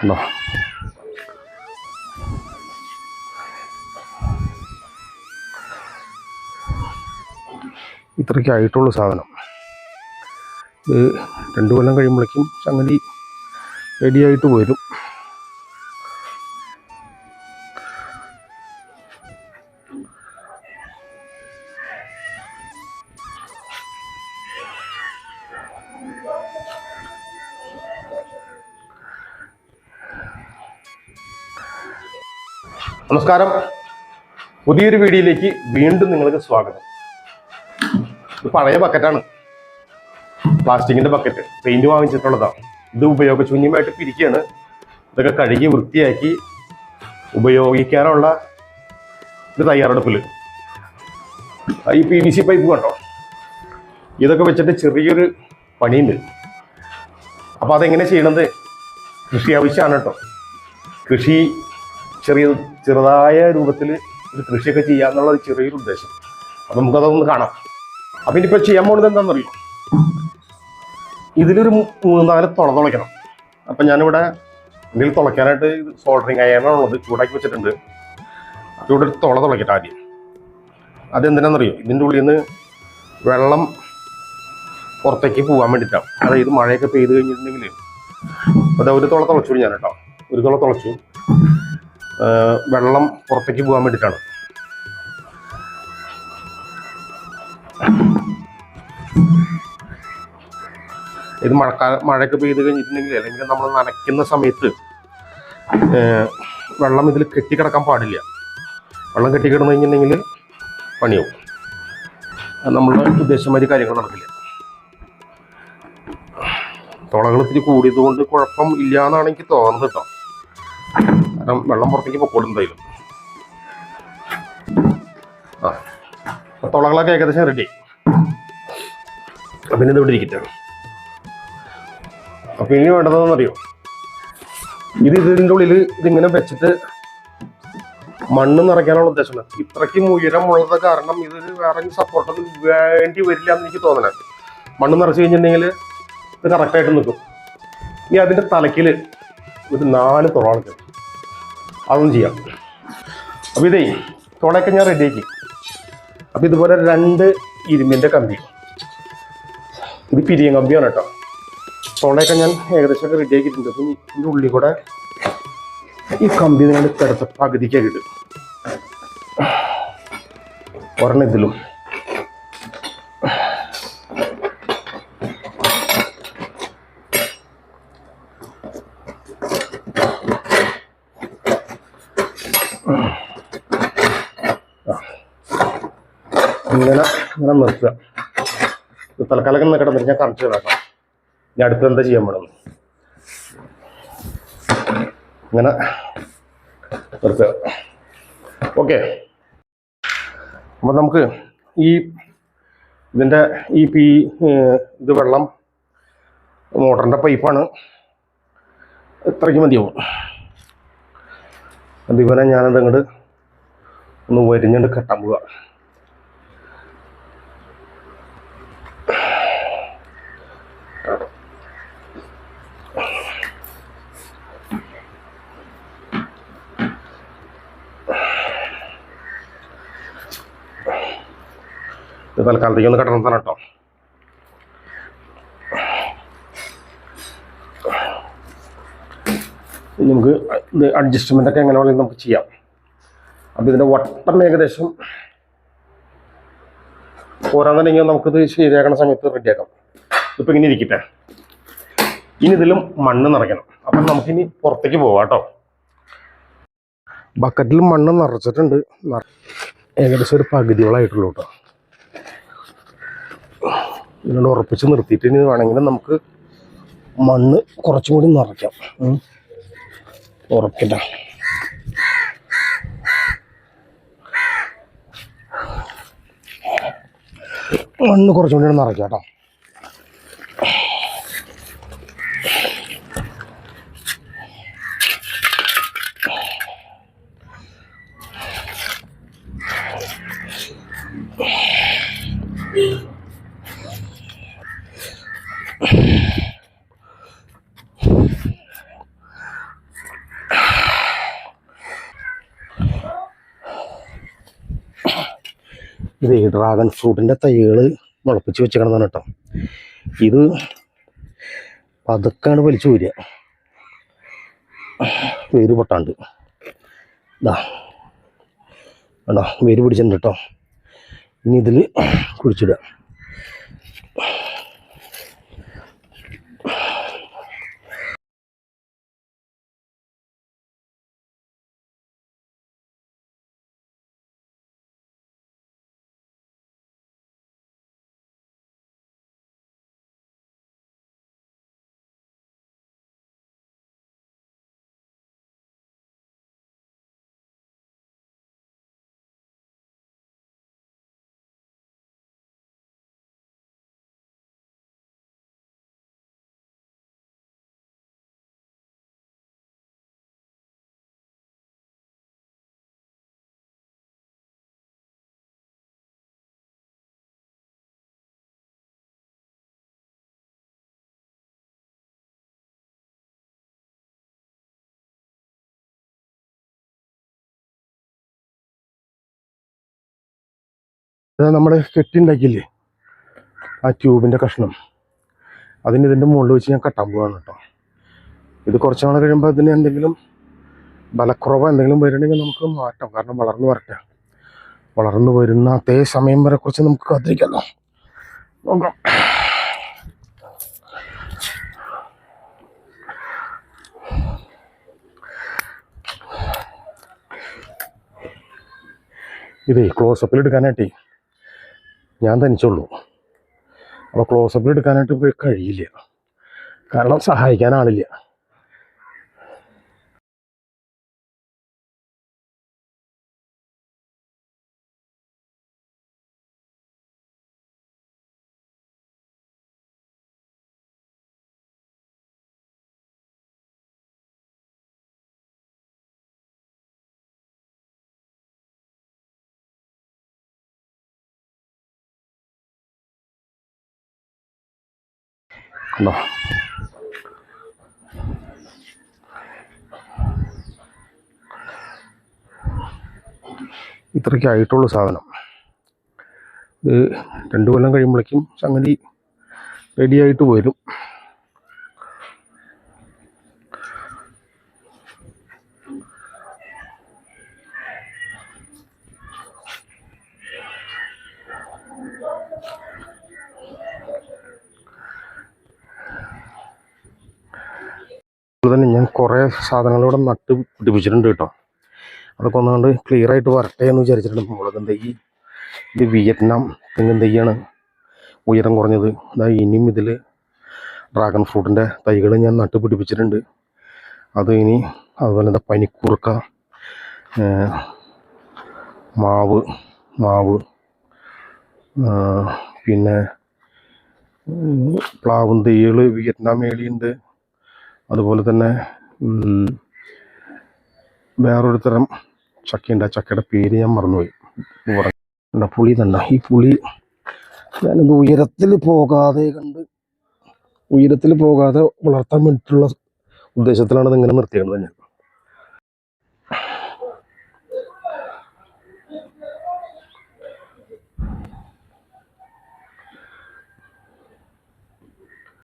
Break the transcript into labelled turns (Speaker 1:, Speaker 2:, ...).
Speaker 1: കണ്ടോ ഇത്രയ്ക്കായിട്ടുള്ള സാധനം. ഇത് രണ്ട് കൊല്ലം കഴിയുമ്പോഴേക്കും സംഗതി റെഡിയായിട്ട് വരും. നമസ്കാരം. പുതിയൊരു വീഡിയോയിലേക്ക് വീണ്ടും നിങ്ങൾക്ക് സ്വാഗതം. പഴയ ബക്കറ്റാണ് പ്ലാസ്റ്റിക്കിന്റെ ബക്കറ്റ് പെയിന്റ് വാങ്ങിച്ചിട്ടുള്ളതാണ് ഇത് ഉപയോഗശൂന്യമായിട്ട് പിരിക്കുകയാണ്. ഇതൊക്കെ കഴുകി വൃത്തിയാക്കി ഉപയോഗിക്കാനുള്ള ഇത് തയ്യാറെടുപ്പിൽ ഈ പി വി സി പൈപ്പ് കണ്ടോ? ഇതൊക്കെ വെച്ചിട്ട് ചെറിയൊരു പണിയുണ്ട്. അപ്പോൾ അതെങ്ങനെ ചെയ്യണത്? കൃഷി ആവശ്യമാണ് കേട്ടോ. കൃഷി ചെറിയ ചെറുതായ രൂപത്തിൽ ഒരു കൃഷിയൊക്കെ ചെയ്യാന്നുള്ള ഒരു ചെറിയൊരു ഉദ്ദേശം. അപ്പം നമുക്കതൊന്ന് കാണാം. അപ്പം ഇനിയിപ്പോൾ ചെയ്യാൻ പോകുന്നത് എന്താണെന്നറിയോ? ഇതിലൊരു നാല് തുള തുളയ്ക്കണം. അപ്പം ഞാനിവിടെ ഇതിൽ തുളയ്ക്കാനായിട്ട് സോൾഡറിങ് അയണാണുള്ളത് ചൂടാക്കി വെച്ചിട്ടുണ്ട്. അപ്പോൾ ഇവിടെ ഒരു തുള തുളയ്ക്കട്ടെ ആദ്യം. അതെന്തിനാണെന്നറിയോ? ഇതിന്റെ ഉള്ളിൽ നിന്ന് വെള്ളം പുറത്തേക്ക് പോകാൻ വേണ്ടിയിട്ടാണ്. അതായത് മഴയൊക്കെ പെയ്ത് കഴിഞ്ഞിട്ടുണ്ടെങ്കിൽ അതാ ഒരു തുള തുളച്ചു ഞാൻ കേട്ടോ ഒരു തുള തുളച്ചു. വെള്ളം പുറത്തേക്ക് പോകാൻ വേണ്ടിയിട്ടാണ്. ഇത് മഴക്കാല മഴയൊക്കെ പെയ്ത് കഴിഞ്ഞിട്ടുണ്ടെങ്കിൽ അല്ലെങ്കിൽ നമ്മൾ നനയ്ക്കുന്ന സമയത്ത് വെള്ളം ഇതിൽ കെട്ടിക്കിടക്കാൻ പാടില്ല. വെള്ളം കെട്ടിക്കിടന്നു കഴിഞ്ഞിട്ടുണ്ടെങ്കിൽ പണിയാവും. നമ്മൾ ഉദ്ദേശമാതിരി കാര്യങ്ങൾ നടക്കില്ല. തുളകൾ ഇത്തിരി കൂടിയത് കൊണ്ട് കുഴപ്പം ഇല്ല എന്നാണ് എനിക്ക് തോന്നുന്നത് കേട്ടോ. കാരണം വെള്ളം പുറത്തേക്ക് പൊക്കോളും എന്തായാലും ആ തുളകളൊക്കെ ഏകദേശം റെഡി പിന്നെ ഇത് ഇവിടെ ഇരിക്കട്ടെ. അപ്പം ഇനി വേണ്ടതെന്നറിയോ? ഇത് ഇതിന്റെ ഉള്ളിൽ ഇതിങ്ങനെ വെച്ചിട്ട് മണ്ണ് നിറയ്ക്കാനുള്ള ഉദ്ദേശമാണ് ഇത്രയ്ക്കും ഉയരമുള്ളത് കാരണം ഇതൊരു വേറെ സപ്പോർട്ടൊന്നും വേണ്ടി വരില്ല എന്ന് എനിക്ക് തോന്നണേ. മണ്ണ് നിറച്ച് കഴിഞ്ഞിട്ടുണ്ടെങ്കിൽ ഇത് കറക്റ്റായിട്ട് നിൽക്കും. ഇനി അതിന്റെ തലക്കിൽ ഒരു നാല് തുളകൾ അതൊന്നും ചെയ്യാം. അപ്പോൾ ഇതേ തുളയൊക്കെ ഞാൻ റെഡിയാക്കി അപ്പോൾ ഇതുപോലെ രണ്ട് ഇരുമ്പിന്റെ കമ്പി. ഇത് പിരിയൻ കമ്പിയാണ് കേട്ടോ. തുളയൊക്കെ ഞാൻ ഏകദേശമൊക്കെ റെഡിയാക്കിയിട്ടുണ്ട് അപ്പം ഇതിന്റെ ഉള്ളിൽ കൂടെ ഈ കമ്പി നിങ്ങൾ കിടത്ത പകുതിക്കായിട്ട് ഒരെണ്ണം ഇതിലും. ഇങ്ങനെ ഇങ്ങനെ നിർത്തുക. തൽക്കാലം കിടന്നിട്ട് ഞാൻ കറക്റ്റ് കേട്ടോ. ഇനി അടുത്ത് എന്താ ചെയ്യാൻ വേണം ഇങ്ങനെ നിർത്തുക. ഓക്കെ. അപ്പം നമുക്ക് ഈ ഇതിന്റെ ഈ പി ഇത് വെള്ളം മോട്ടറിന്റെ പൈപ്പാണ്. ഇത്രയ്ക്ക് മതിയാവും. അത് ഇവനെ ഞാനത് അങ്ങോട്ട് ഒന്ന് വരിഞ്ഞുകൊണ്ട് കെട്ടാൻ പോവുക ഇത് തൽക്കാലത്തേക്ക് ഒന്ന് കിടന്നു തന്നെ കേട്ടോ. നമുക്ക് ഇത് അഡ്ജസ്റ്റ്മെന്റ് ഒക്കെ എങ്ങനെ വേണമെങ്കിലും നമുക്ക് ചെയ്യാം. അപ്പോൾ ഇതിന്റെ വട്ടം ഏകദേശം പോരാന്നുണ്ടെങ്കിൽ നമുക്കിത് ശരിയാക്കണ സമയത്ത് റെഡിയാക്കാം ഇപ്പം ഇങ്ങനെ ഇരിക്കട്ടെ. ഇനി ഇതിലും മണ്ണ് നിറയ്ക്കണം. അപ്പം നമുക്കിനി പുറത്തേക്ക് പോവാം കേട്ടോ. ബക്കറ്റിൽ മണ്ണ് നിറച്ചിട്ടുണ്ട്. ഏകദേശം ഒരു പകുതിയോളായിട്ടുള്ളൂ കേട്ടോ. ഇതിനോട് ഉറപ്പിച്ച് നിർത്തിയിട്ട് ഇനി വേണമെങ്കിൽ നമുക്ക് മണ്ണ് കുറച്ചും കൂടി നിറയ്ക്കാം. ഉറപ്പില്ല. മണ്ണ് കുറച്ചും കൂടി നിറയ്ക്കാം കേട്ടോ. ഇത് ഡ്രാഗൺ ഫ്രൂട്ടിന്റെ തൈകൾ മുളപ്പിച്ച് വെച്ചേക്കണതാണ് കേട്ടോ. ഇത് പതുക്കാണ് വലിച്ചു വരിക. വേര് പൊട്ടാണ്ട്. ഇതാ വേണ്ട വേര് പിടിച്ചിട്ടുണ്ട് കേട്ടോ. ഇനി ഇതിൽ കുഴിച്ചിടുക. ഇത് നമ്മൾ കെട്ടിണ്ടാക്കിയില്ലേ ആ ട്യൂബിന്റെ കഷ്ണം. അതിന് ഇതിന്റെ മുകളിൽ വെച്ച് ഞാൻ കട്ടാൻ പോവാണ് കേട്ടോ. ഇത് കുറച്ച് നാൾ കഴിയുമ്പോൾ അതിന് എന്തെങ്കിലും ബലക്കുറവ് എന്തെങ്കിലും വരുന്നുണ്ടെങ്കിൽ നമുക്ക് മാറ്റാം. കാരണം വളർന്നു വരട്ടെ. വളർന്നു വരുന്ന അതേ സമയം വരെ കുറച്ച് നമുക്ക് കാത്തിരിക്കാമല്ലോ നോക്കാം. ഇതേ ക്ലോസപ്പിൽ എടുക്കാനായിട്ടേ. ഞാൻ തനിച്ചുള്ളൂ. അപ്പോൾ ക്ലോസപ്പിൽ എടുക്കാനായിട്ട് കഴിയില്ല. കാരണം സഹായിക്കാൻ ആളില്ല. കണ്ടോ ഇത്രയ്ക്ക് ആയിട്ടുള്ളൂ സാധനം. ഇത് രണ്ട് കൊല്ലം കഴിയുമ്പോഴേക്കും സംഗതി റെഡിയായിട്ട് വരും. അതുപോലെ തന്നെ ഞാൻ കുറേ സാധനങ്ങളിവിടെ നട്ട് പിടിപ്പിച്ചിട്ടുണ്ട് കേട്ടോ. അതൊക്കെ ഒന്നുകൊണ്ട് ക്ലിയർ ആയിട്ട് വരട്ടെ എന്ന് വിചാരിച്ചിട്ടുണ്ട്. മുളകും തൈ ഇത് വിയറ്റ്നാം തെങ്ങും തൈയാണ് ഉയരം കുറഞ്ഞത്. അതാ ഇനിയും ഇതിൽ ഡ്രാഗൺ ഫ്രൂട്ടിന്റെ തൈകൾ ഞാൻ നട്ട് പിടിപ്പിച്ചിട്ടുണ്ട്. അത് ഇനി അതുപോലെ എന്താ പനിക്കൂർക്ക മാവ് മാവ് പിന്നെ പ്ലാവും തൈകൾ വിയറ്റ്നാം മേളിയുണ്ട്. അതുപോലെ തന്നെ വേറൊരു തരം ചക്കയുണ്ട്. ആ ചക്കയുടെ പേര് ഞാൻ മറന്നുപോയി. ഇത് പറ- പുളി തന്നെ ഈ പുളി ഞാനിത് ഉയരത്തിൽ പോകാതെ കണ്ട് ഉയരത്തിൽ പോകാതെ വളർത്താൻ വേണ്ടിയിട്ടുള്ള ഉദ്ദേശത്തിലാണ് ഇത് ഇങ്ങനെ നിർത്തിയത് ഞാൻ.